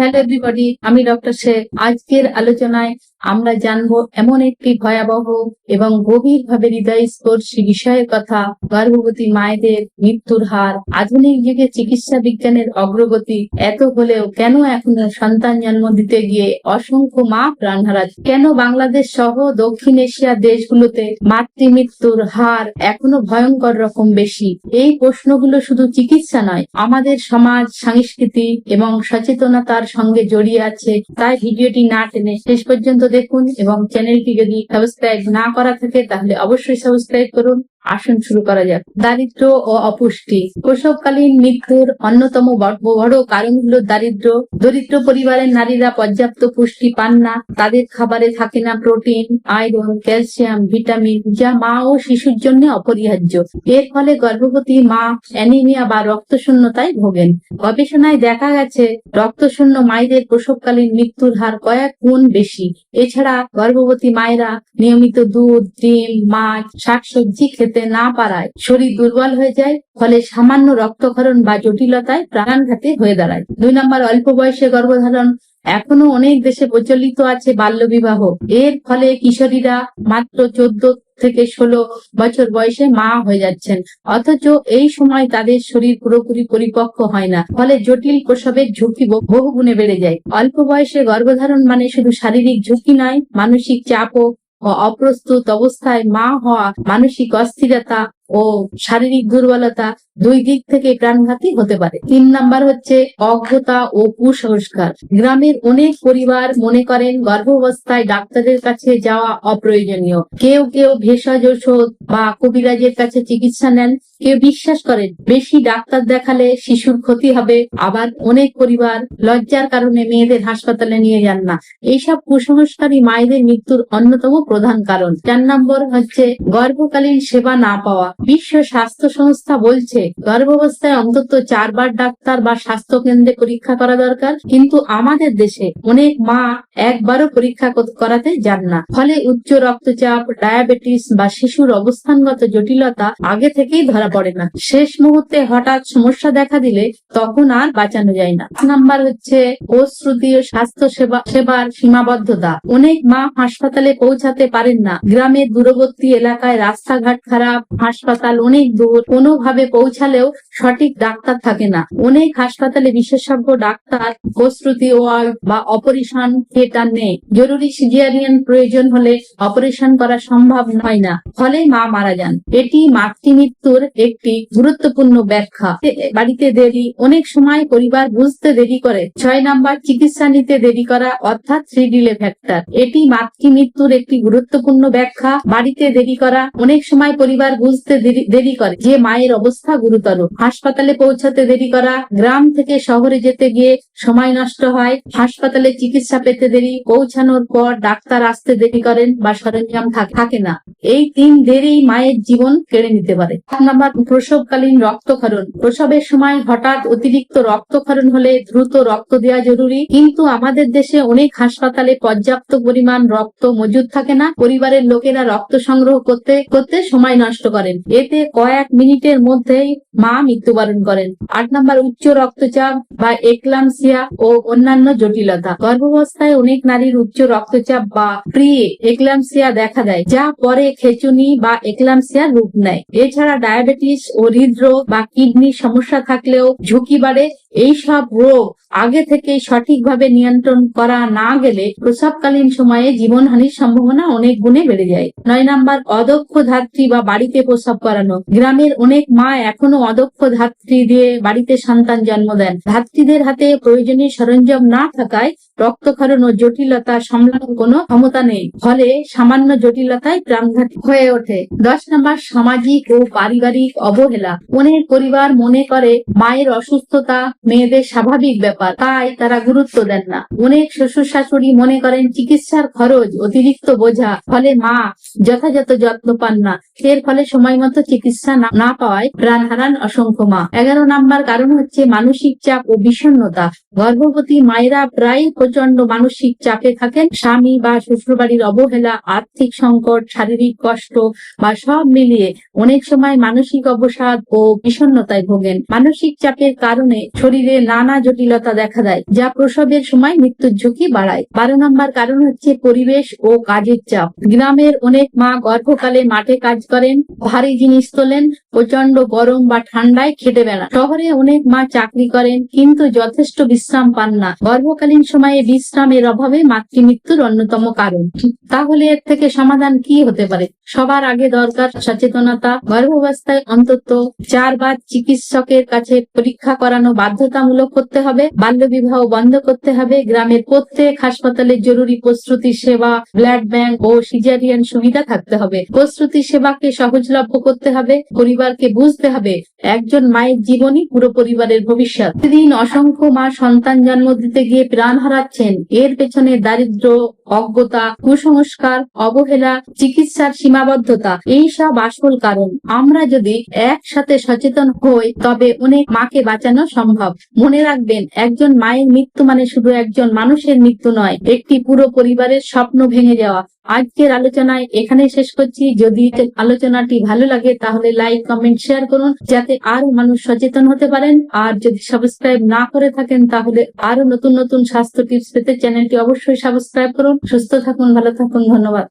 Hello everybody আমি doctor Sheikh. আজকের আলোচনায় আমরা জানব এমন একটি ভয়াবহ এবং গভীরভাবে হৃদয়স্পর্শী বিষয়ের কথা, গর্ভবতী মায়েদের মৃত্যুর হার, আধুনিক যুগে চিকিৎসা বিজ্ঞানের অগ্রগতি, এত হলেও কেন এখনও সন্তান জন্ম দিতে গিয়ে অসংখ্য মা প্রাণ হারাচ্ছে কেন বাংলাদেশ সহ দক্ষিণ এশিয়ার দেশগুলোতে মাতৃ মৃত্যুর হার এখনও ভয়ঙ্কর রকম বেশি? এই প্রশ্নগুলো শুধু চিকিৎসা নয়, আমাদের সমাজ, সংস্কৃতি এবং সচেতনতার সঙ্গে জড়িয়ে আছে। তাই ভিডিওটি না টেনে শেষ পর্যন্ত দেখুন এবং চ্যানেলটি যদি সাবস্ক্রাইব না করা থাকে তাহলে অবশ্যই সাবস্ক্রাইব করুন। আসুন শুরু করা যাক। দারিদ্র ও অপুষ্টি। প্রসবকালীন মৃত্যুর অন্যতম বড় কারণ হলো দারিদ্র। দরিদ্র পরিবারের নারীরা পর্যাপ্ত পুষ্টি পান না। তাদের খাবারে থাকে না প্রোটিন, আয়রন, ক্যালসিয়াম, ভিটামিন, যা মা ও শিশুর জন্য অপরিহার্য। এর ফলে গর্ভবতী মা অ্যানিমিয়া বা রক্তশূন্যতায় ভোগেন। গবেষণায় দেখা গেছে, রক্তশূন্য মায়েদের প্রসবকালীন মৃত্যুর হার কয়েক গুণ বেশি। এছাড়া গর্ভবতী মায়েরা নিয়মিত দুধ, ডিম, মাছ, শাকসবজি খেতে না পারায় শরীর দুর্বল হয়ে যায়, ফলে সামান্য রক্তক্ষরণ বা জটিলতায় প্রাণঘাতী হয়ে দাঁড়ায়। দুই নম্বর, অল্প বয়সে গর্ভধারণ। এখনও অনেক দেশে প্রচলিত আছে বাল্য বিবাহ এর ফলে কিশোরীরা মাত্র চোদ্দ থেকে ষোলো বছর বয়সে মা হয়ে যাচ্ছেন। অথচ এই সময় তাদের শরীর পুরোপুরি পরিপক্ক হয় না। ফলে জটিল প্রসবের ঝুঁকি বহু- গুণে বেড়ে যায়। অল্প বয়সে গর্ভধারণ মানে শুধু শারীরিক ঝুঁকি নয়, মানসিক চাপও অপ্রস্তুত অবস্থায় মা হওয়া মানসিক অস্থিরতা ও শারীরিক দুর্বলতা দুই দিক থেকে প্রাণঘাতী হতে পারে। তিন নাম্বার হচ্ছে অজ্ঞতা ও কুসংস্কার। গ্রামের অনেক পরিবার মনে করেন গর্ভাবস্থায় ডাক্তারের কাছে যাওয়া অপ্রয়োজনীয়। কেউ কেউ ভেষজ ওষুধ বা কবিরাজের কাছে চিকিৎসা নেন। কেউ বিশ্বাস করেন বেশি ডাক্তার দেখালে শিশুর ক্ষতি হবে। আবার অনেক পরিবার লজ্জার কারণে মেয়েদের হাসপাতালে নিয়ে যান না। এইসব কুসংস্কারী মায়েদের মৃত্যুর অন্যতম প্রধান কারণ। চার নম্বর হচ্ছে গর্ভকালীন সেবা না পাওয়া। বিশ্ব স্বাস্থ্য সংস্থা বলছে, গর্ভাবস্থায় অন্তত চারবার ডাক্তার বা স্বাস্থ্য কেন্দ্রে পরীক্ষা করা দরকার, কিন্তু আমাদের দেশে অনেক মা একবারও পরীক্ষা করাতে যান না। ফলে উচ্চ রক্তচাপ, ডায়াবেটিস বা শিশুর অবস্থানগত জটিলতা আগে থেকেই ধরা পড়ে না। শেষ মুহূর্তে হঠাৎ সমস্যা দেখা দিলে তখন আর বাঁচানো যায় না। নাম্বার হচ্ছে ও স্বাস্থ্য সেবা, সেবার সীমাবদ্ধতা। অনেক মা হাসপাতালে পৌঁছাতে পারেন না। গ্রামের দূরবর্তী এলাকায় রাস্তাঘাট খারাপ, হাসপাতাল অনেক দূর, কোনোভাবে পৌঁছালেও সঠিক ডাক্তার থাকে না। অনেক হাসপাতালে বিশেষজ্ঞ ডাক্তার প্রস্তুতি ওয়ার্ড বা অপারেশন থিয়েটার নেই। জরুরি সিজিয়ারিয়ান প্রয়োজন হলে অপারেশন করা সম্ভব হয় না, ফলে মা মারা যান। এটি মাতৃমৃত্যুর একটি গুরুত্বপূর্ণ ব্যাখ্যা। বাড়িতে দেরি, অনেক সময় পরিবার বুঝতে দেরি করে। ছয় নাম্বার, চিকিৎসা নিতে দেরি করা, অর্থাৎ থ্রি ডিলে ফ্যাক্টর এটি মাতৃমৃত্যুর একটি গুরুত্বপূর্ণ ব্যাখ্যা। বাড়িতে দেরি করা, অনেক সময় পরিবার বুঝতে দেরি- দেরি করে। যে মায়ের অবস্থা গুরুতর। হাসপাতালে পৌঁছাতে দেরি করা, গ্রাম থেকে শহরে যেতে গিয়ে সময় নষ্ট হয়। হাসপাতালে চিকিৎসা পেতে দেরি, পৌঁছানোর পর ডাক্তার আসতে দেরি করেন বা সরঞ্জাম থাকে না। এই তিন দেরি মায়ের জীবন কেড়ে নিতে পারে। নাম্বার, প্রসবকালীন রক্তক্ষরণ। প্রসবের সময় হঠাৎ অতিরিক্ত রক্তক্ষরণ হলে দ্রুত রক্ত দেওয়া জরুরি। কিন্তু আমাদের দেশে অনেক হাসপাতালে পর্যাপ্ত পরিমাণ রক্ত মজুদ থাকে না। পরিবারের লোকেরা রক্ত সংগ্রহ করতে করতে সময় নষ্ট করেন। এতে কয়েক মিনিটের মধ্যেই মা মৃত্যুবরণ করেন। আট নাম্বার উচ্চ রক্তচাপ বা একলামসিয়া ও অন্যান্য জটিলতা। গর্ভাবস্থায় অনেক নারীর উচ্চ রক্তচাপ বা প্রি একলামসিয়া দেখা দেয়, যা পরে খেচুনি বা একলামসিয়ার রূপ নেয়। এছাড়া ডায়াবেটিস ও হৃদরোগ বা কিডনির সমস্যা থাকলেও ঝুঁকি বাড়ে। এই সব রোগ আগে থেকে সঠিকভাবে নিয়ন্ত্রণ করা না গেলে প্রসবকালীন সময়ে জীবনহানির সম্ভাবনা অনেক গুণে বেড়ে যায়। নয় নাম্বার, অদক্ষ ধাত্রী বা বাড়িতে প্রসব করানো গ্রামের অনেক মা এখনও অদক্ষ ধাত্রী দিয়ে বাড়িতে সন্তান জন্ম দেন। ধাত্রীদের হাতে প্রয়োজনীয় সরঞ্জাম না থাকায় রক্তক্ষরণ ও জটিলতা সামলানোর কোনো ক্ষমতা নেই। ফলে সামান্য জটিলতায় প্রাণঘাতী হয়ে ওঠে। দশ নম্বর, সামাজিক ও পারিবারিক অবহেলা। অনেক পরিবার মনে করে মায়ের অসুস্থতা মেয়েদের স্বাভাবিক ব্যাপার, তাই তারা গুরুত্ব দেন না। অনেক শ্বশুর শাশুড়ি মনে করেন চিকিৎসার খরচ অতিরিক্ত বোঝা, ফলে মা যথাযথ যত্ন পান না। এর ফলে সময় মতো চিকিৎসা না- পাওয়ায় প্রাণ হারান অসংখ্য মা। এগারো নাম্বার কারণ হচ্ছে মানসিক চাপ ও বিষণ্ণতা। গর্ভবতী মায়েরা প্রায় প্রচণ্ড মানসিক চাপে থাকেন। স্বামী বা শ্বশুরবাড়ির অবহেলা, আর্থিক সংকট, শারীরিক কষ্ট বা সব মিলিয়ে অনেক সময় মানসিক অবসাদ ও বিষণ্ণতায় ভোগেন। মানসিক চাপের কারণে শরীরে নানা জটিলতা দেখা দেয়, যা প্রসবের সময় মৃত্যুর ঝুঁকি বাড়ায়। বারো নম্বর কারণ হচ্ছে পরিবেশ ও কাজের চাপ। গ্রামের অনেক মা গর্ভকালে মাঠে কাজ করেন, ভারী জিনিস তোলেন প্রচণ্ড গরম বা ঠান্ডায় খেটে বেড়ান শহরে অনেক মা চাকরি করেন, কিন্তু যথেষ্ট বিশ্রাম পান না। গর্ভকালীন সময়ে বিশ্রামের অভাবে মাতৃমৃত্যুর অন্যতম কারণ। তাহলে এর থেকে সমাধান কি হতে পারে? সবার আগে দরকার সচেতনতা, গর্ভাবস্থায় অন্তত চারবার চিকিৎসকের কাছে পরীক্ষা করানো বাধ্যতামূলক করতে হবে। বাল্যবিবাহ বন্ধ করতে হবে। গ্রামের প্রত্যেক হাসপাতালে জরুরি প্রস্তুতি সেবা, ব্লাড ব্যাংক ও সিজারিয়ান সুবিধা থাকতে হবে। প্রস্তুতি সেবাকে সহজলভ্য করতে হবে। পরিবারকে বুঝতে হবে, একজন মায়ের জীবনই পুরো পরিবারের ভবিষ্যৎ। প্রতিদিন অসংখ্য মা সন্তান জন্ম দিতে গিয়ে প্রাণ হারাচ্ছেন। এর পেছনে দারিদ্র, অজ্ঞতা, কুসংস্কার, অবহেলা, চিকিৎসার সীমাবদ্ধতা। এই সব আসল কারণ। আমরা যদি একসাথে সচেতন হই, তবে অনেক মাকে বাঁচানো সম্ভব। মনে রাখবেন, একজন মায়ের মৃত্যু মানে শুধু একজন মানুষের মৃত্যু নয়, একটি পুরো পরিবারের স্বপ্ন ভেঙে যাওয়া। আজকের আলোচনায় এখানে শেষ করছি। যদি আলোচনাটি ভালো লাগে, তাহলে লাইক, কমেন্ট, শেয়ার করুন, যাতে আরও মানুষ সচেতন হতে পারেন। আর যদি সাবস্ক্রাইব না করে থাকেন, তাহলে আরও নতুন নতুন স্বাস্থ্য টিপস পেতে চ্যানেলটি অবশ্যই সাবস্ক্রাইব করুন। সুস্থ থাকুন, ভালো থাকুন, ধন্যবাদ।